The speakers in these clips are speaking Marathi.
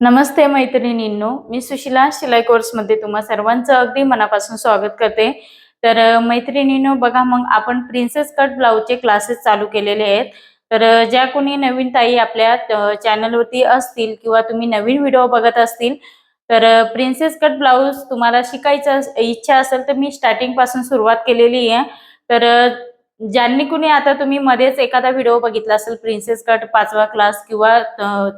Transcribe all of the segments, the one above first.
नमस्ते मैत्रिणींनो मी सुशिला शिलाई कोर्समध्ये तुम्हा सर्वांचं अगदी मनापासून स्वागत करते. तर मैत्रिणींनो बघा मग आपण प्रिन्सेस कट ब्लाऊजचे क्लासेस चालू केलेले आहेत. तर ज्या कोणी नवीन ताई आपल्या चॅनलवरती असतील किंवा तुम्ही नवीन व्हिडिओ बघत असतील तर प्रिन्सेस कट ब्लाऊज तुम्हाला शिकायचं अस- इच्छा असेल तर मी स्टार्टिंगपासून सुरुवात केलेली आहे. तर ज्यांनी कुणी आता तुम्ही मध्येच एखादा व्हिडिओ बघितला असेल प्रिन्सेस कट पाचवा क्लास किंवा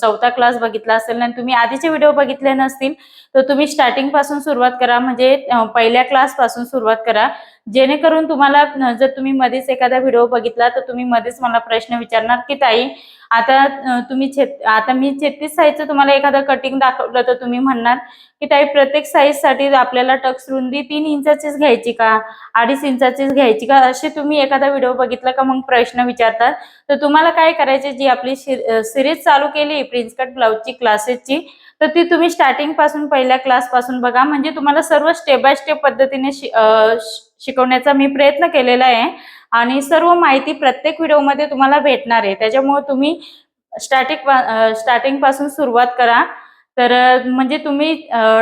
चौथा क्लास बघितला असेल आणि तुम्ही आधीचे व्हिडिओ बघितले नसतील तर तुम्ही स्टार्टिंगपासून सुरुवात करा. म्हणजे पहिल्या क्लासपासून सुरुवात करा. जेणेकरून तुम्हाला जर तुम्ही मध्येच एखादा व्हिडिओ बघितला तर तुम्ही मध्येच मला प्रश्न विचारणार की ताई आता तुम्ही छेत आता मी छत्तीस साईजचं तुम्हाला एखादं कटिंग दाखवलं तर तुम्ही म्हणणार की ताई प्रत्येक साईजसाठी आपल्याला टक्स रुंदी तीन इंचाचीच घ्यायची का? अडीच इंचाचीच घ्यायची का? असे तुम्ही एखादा व्हिडिओ बघितला का? मग प्रश्न विचारतात. तर तुम्हाला काय करायचे जी आपली सिरीज चालू केली प्रिन्स कट ब्लाऊजची क्लासेसची तर ती तुम्ही स्टार्टिंगपासून पहिल्या क्लासपासून बघा. म्हणजे तुम्हाला सर्व स्टेप बाय स्टेप पद्धतीने शिकवण्याचा मी प्रयत्न केलेला आहे. आणि सर्व माहिती प्रत्येक व्हिडिओमध्ये तुम्हाला भेटणार आहे. त्याच्यामुळे तुम्ही स्टार्टिंग स्टार्टिंगपासून सुरुवात करा. तर म्हणजे तुम्ही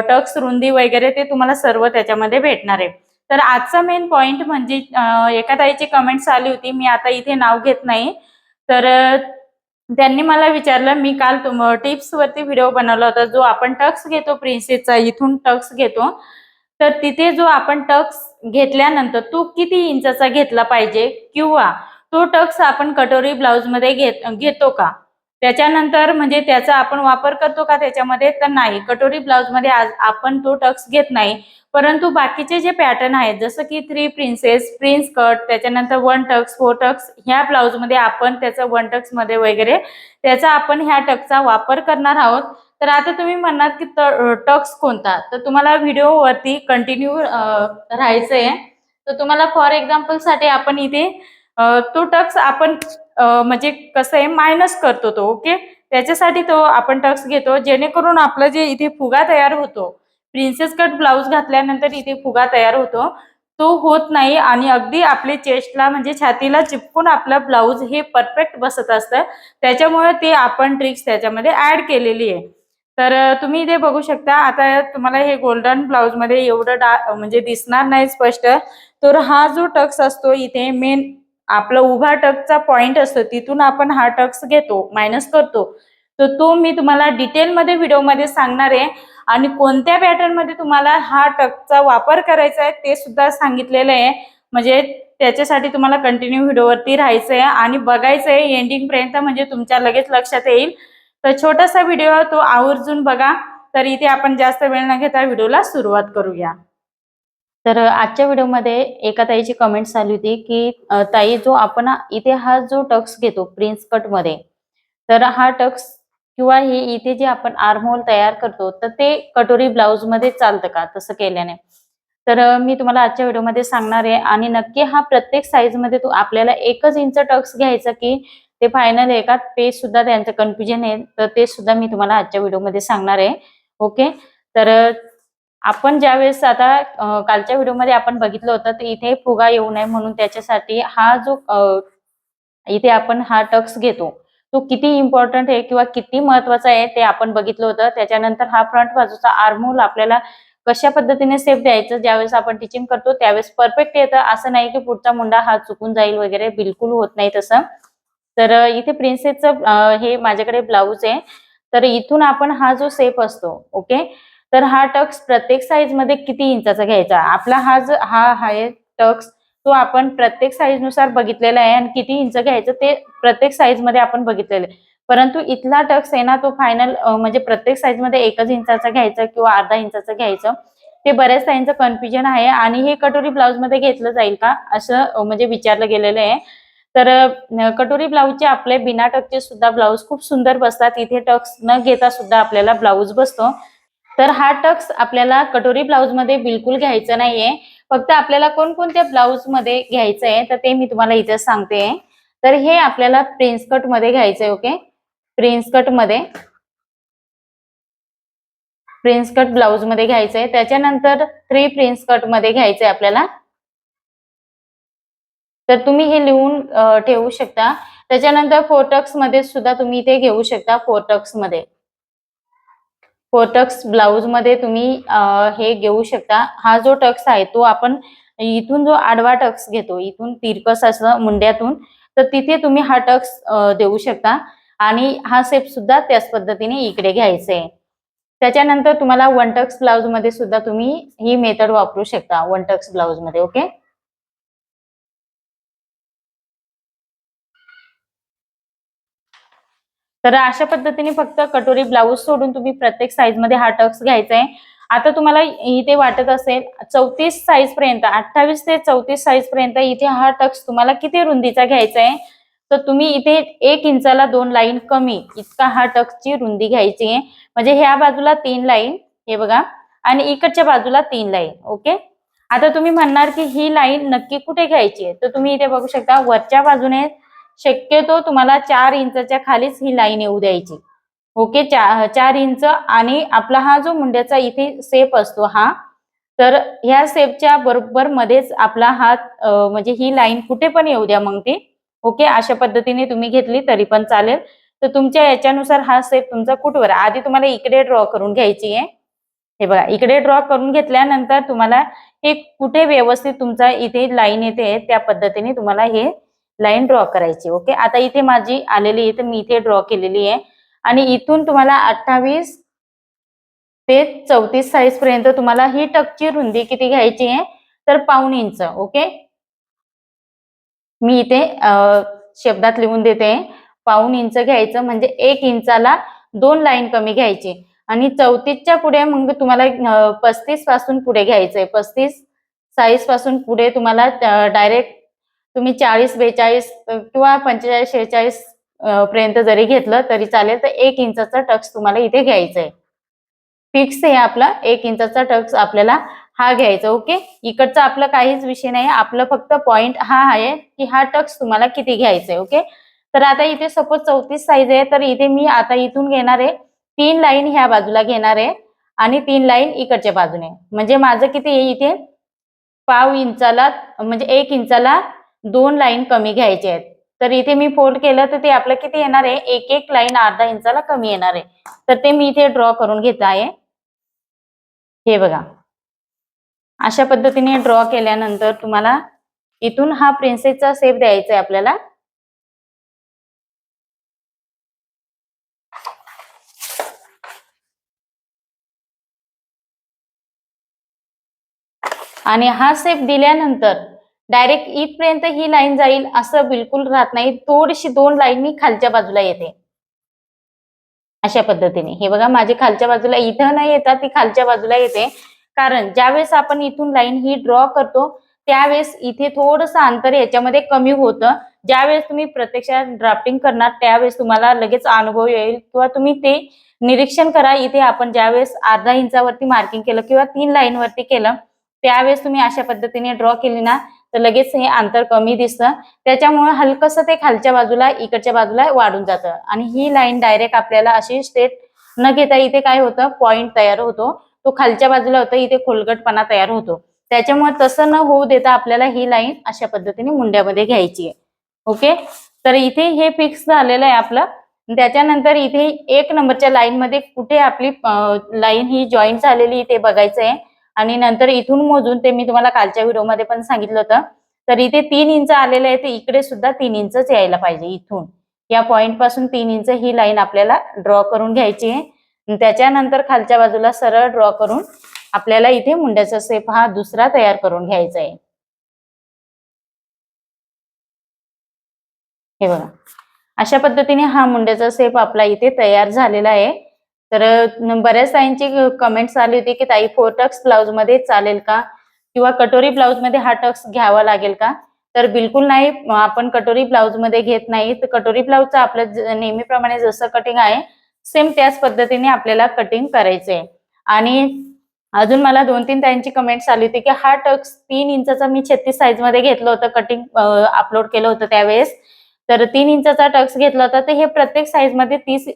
टक्स रुंदी वगैरे ते तुम्हाला सर्व त्याच्यामध्ये भेटणार आहे. तर आजचा मेन पॉइंट म्हणजे एका ताईची कमेंट्स आली होती. मी आता इथे नाव घेत नाही. तर त्यांनी मला विचारलं मी काल तुम टिप्स वरती व्हिडिओ बनवला होता जो आपण टक्स घेतो प्रिन्सेसचा इथून टक्स घेतो तर तिथे जो आपण टक्स घेतल्यानंतर तो किती इंचाचा घेतला पाहिजे? किंवा तो टक्स आपण कटोरी ब्लाउजमध्ये घेत घेतो का? त्याच्यानंतर म्हणजे त्याचा आपण वापर करतो का त्याच्यामध्ये? तर नाही. कटोरी ब्लाऊजमध्ये आज आपण तो टक्स घेत नाही. परंतु बाकीचे जे पॅटर्न आहेत जसं की थ्री प्रिन्सेस प्रिन्स कट त्याच्यानंतर वन टक्स फोर टक्स ह्या ब्लाऊजमध्ये आपण त्याचा वन टक्समध्ये वगैरे त्याचा आपण ह्या टक्सचा वापर करणार आहोत. तर आता तुम्ही म्हणणार की टक्स कोणता? तर तुम्हाला व्हिडिओवरती कंटिन्यू राहायचं आहे तर तुम्हाला फॉर एक्झाम्पलसाठी आपण इथे तो टक्स आपण म्हणजे कसं आहे मायनस करतो तो ओके त्याच्यासाठी तो आपण टक्स घेतो जेणेकरून आपलं जे इथे फुगा तयार होतो प्रिन्सेस कट ब्लाऊज घातल्यानंतर इथे फुगा तयार होतो तो होत नाही आणि अगदी आपले चेस्टला म्हणजे छातीला चिपकून आपलं ब्लाऊज हे परफेक्ट बसत असतं. त्याच्यामुळे ते आपण ट्रिक्स त्याच्यामध्ये ऍड केलेली आहे. तर तुम्ही इथे बघू शकता आता तुम्हाला हे गोल्डन ब्लाऊजमध्ये एवढं डा म्हणजे दिसणार नाही स्पष्ट. तर हा जो टक्स असतो इथे मेन आपला उभा टक्सचा पॉइंट असतो तिथून आपण हा टक्स घेतो मायनस करतो. तर तो मी तुम्हाला डिटेलमध्ये व्हिडिओमध्ये सांगणार आहे. आणि कोणत्या पॅटर्नमध्ये तुम्हाला हा टक्सचा वापर करायचा आहे ते सुद्धा सांगितलेलं आहे. म्हणजे त्याच्यासाठी तुम्हाला कंटिन्यू व्हिडिओवरती राहायचं आहे आणि बघायचं आहे एंडिंगपर्यंत म्हणजे तुमच्या लगेच लक्षात येईल. तर छोटासा व्हिडिओ तो आवर्जून बघा. तर इथे आपण जास्त वेळ न घेता व्हिडिओला सुरुवात करूया. तर आजच्या व्हिडिओमध्ये एका ताईची कमेंट्स आली होती की ताई जो आपण इथे हा जो टक्स घेतो प्रिन्स कटमध्ये तर हा टक्स किंवा हे इथे जे आपण आर्महोल तयार करतो तर ते कटोरी ब्लाउजमध्ये चालतं का? तसं केल्याने. तर मी तुम्हाला आजच्या व्हिडिओमध्ये सांगणार आहे आणि नक्की हा प्रत्येक साईजमध्ये आपल्याला एकच इंच टक्स घ्यायचा की ते फायनल आहे का? ते सुद्धा त्यांचं कन्फ्युजन आहे. तर ते सुद्धा मी तुम्हाला आजच्या व्हिडिओमध्ये सांगणार आहे. ओके? तर आपण ज्यावेळेस आता कालच्या व्हिडिओमध्ये आपण बघितलं होतं तर इथे फुगा येऊ नये म्हणून त्याच्यासाठी हा जो इथे आपण हा टक्स घेतो तो किती इम्पॉर्टंट आहे किंवा किती महत्त्वाचा आहे ते आपण बघितलं होतं. त्याच्यानंतर हा फ्रंट बाजूचा आर्मोल आपल्याला कशा पद्धतीने सेफ द्यायचं ज्यावेळेस आपण टीचिंग करतो त्यावेळेस परफेक्ट येतं. असं नाही की पुढचा मुंडा हा चुकून जाईल वगैरे बिलकुल होत नाही तसं. तर इथे प्रिन्सेसचं हे माझ्याकडे ब्लाऊज आहे. तर इथून आपण हा जो सेफ असतो ओके तर हा टक्स प्रत्येक साईजमध्ये किती इंचाचा घ्यायचा? आपला हा जो हा आहे टक्स तो आपण प्रत्येक साईजनुसार बघितलेला आहे आणि किती इंच घ्यायचं ते प्रत्येक साईजमध्ये आपण बघितलेलं आहे. परंतु इथला टक्स आहे ना तो फायनल म्हणजे प्रत्येक साईजमध्ये एकच इंचाचा घ्यायचा किंवा अर्धा इंचाचा घ्यायचं. ते बऱ्याच ताईंचं कन्फ्युजन आहे आणि हे कटोरी ब्लाऊजमध्ये घेतलं जाईल का? असं म्हणजे विचारलं गेलेलं आहे. तर कटोरी ब्लाऊजचे आपले बिना टक्सचे सुद्धा ब्लाऊज खूप सुंदर बसतात. इथे टक्स न घेता सुद्धा आपल्याला ब्लाऊज बसतो. तर हा टक्स आपल्याला कटोरी ब्लाऊजमध्ये बिलकुल घ्यायचा नाहीये. फक्त आपल्याला कोणकोणत्या ब्लाऊजमध्ये घ्यायचं आहे तर ते मी तुम्हाला इथे सांगते. तर हे आपल्याला प्रिन्स कटमध्ये घ्यायचंय ओके? प्रिन्स कटमध्ये प्रिन्स कट ब्लाऊजमध्ये घ्यायचंय. त्याच्यानंतर थ्री प्रिन्स कटमध्ये घ्यायचंय आपल्याला. तर तुम्ही हे लिहून ठेवू शकता. त्याच्यानंतर फोर टक्समध्ये सुद्धा तुम्ही इथे घेऊ शकता फोर टक्समध्ये. हो, फोटक्स ब्लाउजमध्ये तुम्ही हे घेऊ शकता. हा जो टक्स आहे तो आपण इथून जो आडवा टक्स घेतो इथून तिरकस असं मुंड्यातून तर तिथे तुम्ही हा टक्स देऊ शकता. आणि हा सेप सुद्धा त्याच पद्धतीने इकडे घ्यायचा. आहे त्याच्यानंतर तुम्हाला वन टक्स ब्लाउजमध्ये सुद्धा तुम्ही ही मेथड वापरू शकता वन टक्स ब्लाउजमध्ये ओके? तर अशा पद्धतीने फक्त कटोरी ब्लाऊज सोडून तुम्ही प्रत्येक साईजमध्ये हा टक्स घ्यायचा आहे आता तुम्हाला इथे वाटत असेल चौतीस साईज पर्यंत अठ्ठावीस ते चौतीस साईज पर्यंत इथे हा टक्स तुम्हाला किती रुंदीचा घ्यायचा आहे तर तुम्ही इथे एक इंचाला दोन लाईन कमी इतका हा टक्सची रुंदी घ्यायची आहे. म्हणजे ह्या बाजूला तीन लाईन हे बघा. आणि इकडच्या बाजूला तीन लाईन ओके? आता तुम्ही म्हणणार की ही लाईन नक्की कुठे घ्यायची आहे? तर तुम्ही इथे बघू शकता वरच्या बाजूने शक्यतो तुम्हाला चार इंचच्या खालीच ही लाईन येऊ द्यायची. ओके? चा, चार इंच आणि आपला हा जो मुंड्याचा इथे सेप असतो हा तर ह्या सेपच्या बरोबर मध्येच आपला हात म्हणजे ही लाईन कुठे पण येऊ द्या मग ती. ओके? अशा पद्धतीने तुम्ही घेतली तरी पण चालेल. तर तुमच्या याच्यानुसार हा सेप तुमचा कुठवर? आधी तुम्हाला इकडे ड्रॉ करून घ्यायची आहे. हे बघा इकडे ड्रॉ करून घेतल्यानंतर तुम्हाला हे कुठे व्यवस्थित तुमचा इथे लाईन येते त्या पद्धतीने तुम्हाला हे लाईन ड्रॉ करायची ओके? आता इथे माझी आलेली आहे तर मी इथे ड्रॉ केलेली आहे. आणि इथून तुम्हाला अठ्ठावीस ते चौतीस साईज पर्यंत तुम्हाला ही टकची रुंदी किती घ्यायची आहे? तर पाऊण इंच ओके? मी इथे शब्दात लिहून देते. पाऊण इंच घ्यायचं म्हणजे एक इंचाला दोन लाईन कमी घ्यायची. आणि चौतीसच्या पुढे मग तुम्हाला पस्तीसपासून पुढे घ्यायचंय. पस्तीस साईजपासून पुढे तुम्हाला डायरेक्ट तुम्ही चाळीस बेचाळीस किंवा पंचेचाळीस शेहेचाळीस पर्यंत जरी घेतलं तरी चालेल. तर एक इंचाचा टक्स तुम्हाला इथे घ्यायचा आहे फिक्स आहे आपला एक इंचाचा टक्स आपल्याला हा घ्यायचा ओके? इकडचा आपला काहीच विषय नाही आपलं फक्त पॉइंट हा आहे की हा टक्स तुम्हाला किती घ्यायचा आहे ओके? तर आता इथे सपोज चौतीस साईज आहे तर इथे मी आता इथून घेणार आहे. तीन लाईन ह्या बाजूला घेणार आहे आणि तीन लाईन इकडच्या बाजूने. म्हणजे माझं किती आहे इथे? पाव इंचाला म्हणजे एक इंचाला दोन लाईन कमी घ्यायचे आहेत. तर इथे मी फोल्ड केलं तर ते आपलं किती येणार आहे? एक एक लाईन अर्धा इंचाला कमी येणार आहे. तर ते मी इथे ड्रॉ करून घेत आहे. हे बघा. अशा पद्धतीने ड्रॉ केल्यानंतर तुम्हाला इथून हा प्रिन्सेसचा सेप द्यायचा आहे आपल्याला. आणि हा सेप दिल्यानंतर डायरेक्ट इथपर्यंत ही लाईन जाईल असं बिलकुल राहत नाही. थोडीशी दोन लाईन मी खालच्या बाजूला येते. अशा पद्धतीने. हे बघा माझी खालच्या बाजूला इथं नाही येतात ती खालच्या बाजूला येते. कारण ज्यावेळेस आपण इथून लाईन ही ड्रॉ करतो त्यावेळेस इथे थोडंसं अंतर याच्यामध्ये कमी होतं. ज्यावेळेस तुम्ही प्रत्यक्षात ड्राफ्टिंग करणार त्यावेळेस तुम्हाला लगेच अनुभव येईल किंवा तुम्ही ते निरीक्षण करा. इथे आपण ज्यावेळेस अर्धा इंचावरती मार्किंग केलं किंवा तीन लाईन वरती केलं त्यावेळेस तुम्ही अशा पद्धतीने ड्रॉ केली ना तर लगेच हे अंतर कमी दिसतं. त्याच्यामुळे हलकस ते खालच्या बाजूला इकडच्या बाजूला वाढून जातं. आणि ही लाईन डायरेक्ट आपल्याला अशी स्ट्रेट न घेता इथे काय होतं? पॉइंट तयार होतो. तो खालच्या बाजूला होतो इथे खोलगटपणा तयार होतो. त्याच्यामुळे तसं न होऊ देता आपल्याला ही लाईन अशा पद्धतीने मुंड्यामध्ये घ्यायची आहे. ओके? तर इथे हे फिक्स झालेलं आहे आपलं. त्याच्यानंतर इथे एक नंबरच्या लाईन मध्ये कुठे आपली लाईन ही जॉईंट झालेली ते बघायचं आहे. आणि नंतर इथून मोजून ते मी तुम्हाला कालच्या व्हिडिओमध्ये पण सांगितलं होतं. तर इथे तीन इंच आलेलं आहे ते इकडे सुद्धा तीन इंचच यायला पाहिजे इथून. या पॉइंटपासून तीन इंच ही लाईन आपल्याला ड्रॉ करून घ्यायची आहे. त्याच्यानंतर खालच्या बाजूला सरळ ड्रॉ करून आपल्याला इथे मुंड्याचा सेप हा दुसरा तयार करून घ्यायचा आहे. हे बघा. अशा पद्धतीने हा मुंड्याचा सेप आपला इथे तयार झालेला आहे. तर बऱ्याच ताईंची कमेंट्स आली होती की ताई फोर टक्स ब्लाउजमध्ये चालेल का? किंवा कटोरी ब्लाउजमध्ये हा टक्स घ्यावा लागेल का? तर बिलकुल नाही आपण कटोरी ब्लाउजमध्ये घेत नाही. तर कटोरी ब्लाउजचं आपलं नेहमीप्रमाणे जसं कटिंग आहे सेम त्याच पद्धतीने आपल्याला कटिंग करायचंय. आणि अजून मला दोन तीन त्यांची कमेंट्स आली होती की हा टक्स तीन इंचा मी छत्तीस साईजमध्ये घेतलं होतं कटिंग अपलोड केलं होतं त्यावेळेस. तर तीन इंचाचा टक्स घेतला होता तर हे प्रत्येक साईजमध्ये तीस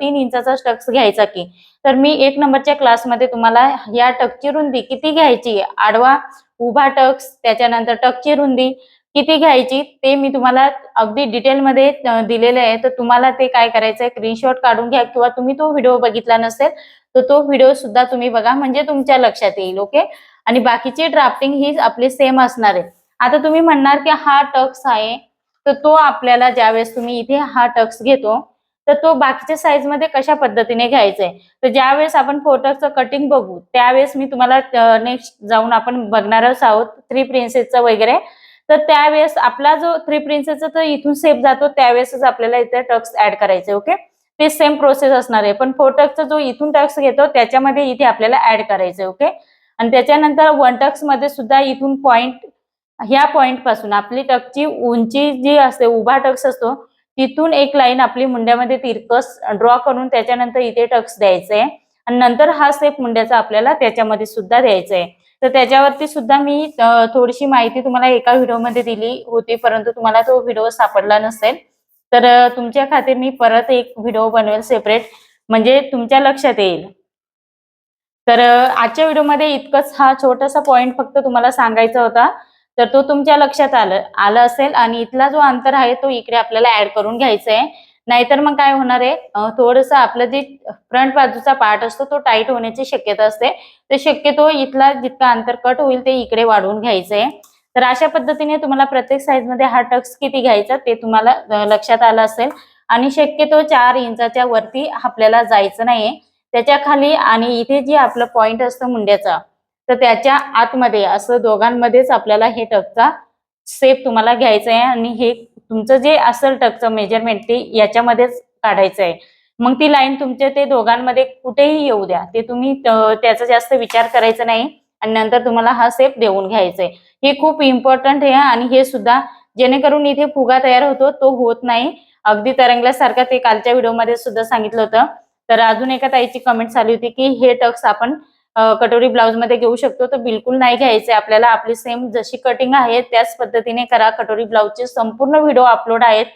तीन इंचाचा टक्स घ्यायचा की. तर मी एक नंबरच्या क्लासमध्ये तुम्हाला या टकची रुंदी किती घ्यायची? आडवा उभा टक्स त्याच्यानंतर टकची रुंदी किती घ्यायची? ते मी तुम्हाला अगदी डिटेलमध्ये दिलेले आहे. तर तुम्हाला ते काय करायचं आहे स्क्रीनशॉट काढून घ्या किंवा तुम्ही तो व्हिडिओ बघितला नसेल तर तो व्हिडिओ सुद्धा तुम्ही बघा. म्हणजे तुमच्या लक्षात येईल ओके आणि बाकीची ड्राफ्टिंग ही आपली सेम असणार आहे. आता तुम्ही म्हणणार की हा टक्स आहे तर तो आपल्याला ज्यावेळेस तुम्ही इथे हा टक्स घेतो तर तो बाकीच्या साईजमध्ये कशा पद्धतीने घ्यायचा आहे तर ज्यावेळेस आपण फोटक्सचं कटिंग बघू त्यावेळेस मी तुम्हाला नेक्स्ट जाऊन आपण बघणारच आहोत थ्री प्रिन्सेसचं वगैरे. तर त्यावेळेस आपला जो थ्री प्रिन्सेसचा तर इथून सेप जातो त्यावेळेसच आपल्याला इथे टक्स ऍड करायचे ओके ते सेम प्रोसेस असणार आहे. पण फोर टक्सचा जो इथून टक्स घेतो त्याच्यामध्ये इथे आपल्याला ऍड करायचे ओके आणि त्याच्यानंतर वन टक्समध्ये सुद्धा इथून पॉइंट ह्या पॉइंटपासून आपली टकची उंची जी असते उभा टक्स असतो तिथून एक लाईन आपली मुंड्यामध्ये तिरकस ड्रॉ करून त्याच्यानंतर इथे टक्स द्यायचे. आणि नंतर हा स्टेप मुंड्याचा आपल्याला त्याच्यामध्ये सुद्धा द्यायचा आहे. तर त्याच्यावरती सुद्धा मी थोडीशी माहिती तुम्हाला एका व्हिडिओमध्ये दिली होती परंतु तुम्हाला तो व्हिडिओ सापडला नसेल. तर तुमच्या खातीर मी परत एक व्हिडिओ बनवेल सेपरेट म्हणजे तुमच्या लक्षात येईल. तर आजच्या व्हिडिओमध्ये इतकंच. हा छोटासा पॉइंट फक्त तुम्हाला सांगायचा होता. तर तो तुमच्या लक्षात आलं आलं असेल आणि इथला जो अंतर आहे तो इकडे आपल्याला ऍड करून घ्यायचा आहे नाहीतर मग काय होणार आहे? थोडस आपलं जे फ्रंट बाजूचा पार्ट असतो तो टाईट होण्याची शक्यता असते. तर शक्यतो इथला जितका अंतर कट होईल ते इकडे वाढवून घ्यायचं आहे तर अशा पद्धतीने तुम्हाला प्रत्येक साईजमध्ये हा टक्स किती घ्यायचा ते तुम्हाला लक्षात आलं असेल. आणि शक्यतो चार इंचाच्या वरती आपल्याला जायचं नाहीये. त्याच्याखाली आणि इथे जे आपलं पॉइंट असतं मुंड्याचा तर त्याच्या आतमध्ये असं दोघांमध्येच आपल्याला हे टकचा सेप तुम्हाला घ्यायचा आहे आणि हे तुमचं जे असेल टकचं मेजरमेंट ते याच्यामध्येच काढायचं आहे मग ती लाईन तुमच्या ते दोघांमध्ये कुठेही येऊ द्या. ते तुम्ही त्याचा जास्त विचार करायचा नाही आणि नंतर तुम्हाला हा सेप देऊन घ्यायचा आहे हे खूप इम्पॉर्टंट आहे आणि हे सुद्धा जेणेकरून इथे फुगा तयार होतो तो होत नाही. अगदी तरंगल्यासारखं ते कालच्या व्हिडिओमध्ये सुद्धा सांगितलं होतं. तर अजून एका ताईची कमेंट्स आली होती की हे टक्स आपण कटोरी ब्लाउजमध्ये घेऊ शकतो. तर बिलकुल नाही घ्यायचे आपल्याला. आपली सेम जशी कटिंग आहे त्याच पद्धतीने करा. कटोरी ब्लाउजचे संपूर्ण व्हिडिओ अपलोड आहेत.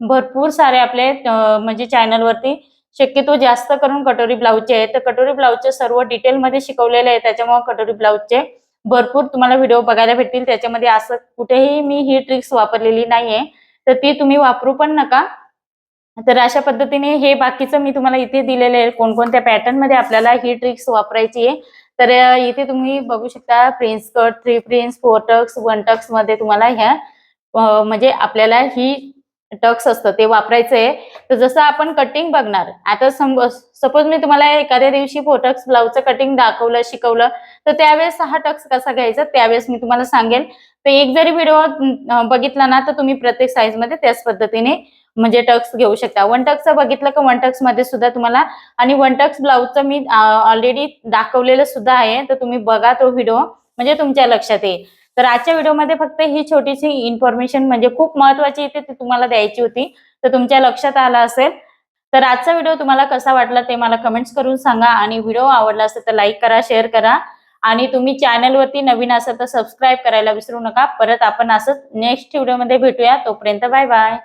भरपूर सारे आपले म्हणजे चॅनलवरती शक्यतो जास्त करून कटोरी ब्लाउजचे आहेत. तर कटोरी ब्लाउजचे सर्व डिटेलमध्ये शिकवलेले आहे त्याच्यामुळे कटोरी ब्लाउजचे भरपूर तुम्हाला व्हिडिओ बघायला भेटतील. त्याच्यामध्ये असं कुठेही मी ही ट्रिक्स वापरलेली नाहीये. तर ती तुम्ही वापरू पण नका. तर अशा पद्धतीने हे बाकीचं मी तुम्हाला इथे दिलेलं आहे. कोणकोणत्या पॅटर्नमध्ये आपल्याला ही ट्रिक्स वापरायची आहे. तर इथे तुम्ही बघू शकता prince cut three prince four tucks one टक्समध्ये तुम्हाला ह्या म्हणजे आपल्याला ही टक्स असतं ते वापरायचं आहे. तर जसं आपण कटिंग बघणार आता सपोज मी तुम्हाला एखाद्या दिवशी फोटक्स ब्लाऊजचं कटिंग दाखवलं शिकवलं तर त्यावेळेस हा टक्स कसा घ्यायचा त्यावेळेस मी तुम्हाला सांगेल. तर एक जरी व्हिडिओ बघितला ना तर तुम्ही प्रत्येक साईजमध्ये त्याच पद्धतीने म्हणजे टक्स घेऊ शकता. वन टक्सचं बघितलं का वन टक्समध्ये सुद्धा तुम्हाला आणि वन टक्स ब्लाऊजचं मी ऑलरेडी दाखवलेलं सुद्धा आहे तर तुम्ही बघा तो व्हिडिओ म्हणजे तुमच्या लक्षात येईल. तर आजच्या व्हिडिओमध्ये फक्त ही छोटीशी इन्फॉर्मेशन म्हणजे खूप महत्वाची इथे ती तुम्हाला द्यायची होती तर तुमच्या लक्षात आला असेल. तर आजचा व्हिडिओ तुम्हाला कसा वाटला ते मला कमेंट्स करून सांगा आणि व्हिडिओ आवडला असेल तर लाईक करा शेअर करा आणि तुम्ही चॅनलवरती नवीन असाल तर सबस्क्राईब करायला विसरू नका. परत आपण असंच नेक्स्ट व्हिडिओमध्ये भेटूया. तोपर्यंत बाय बाय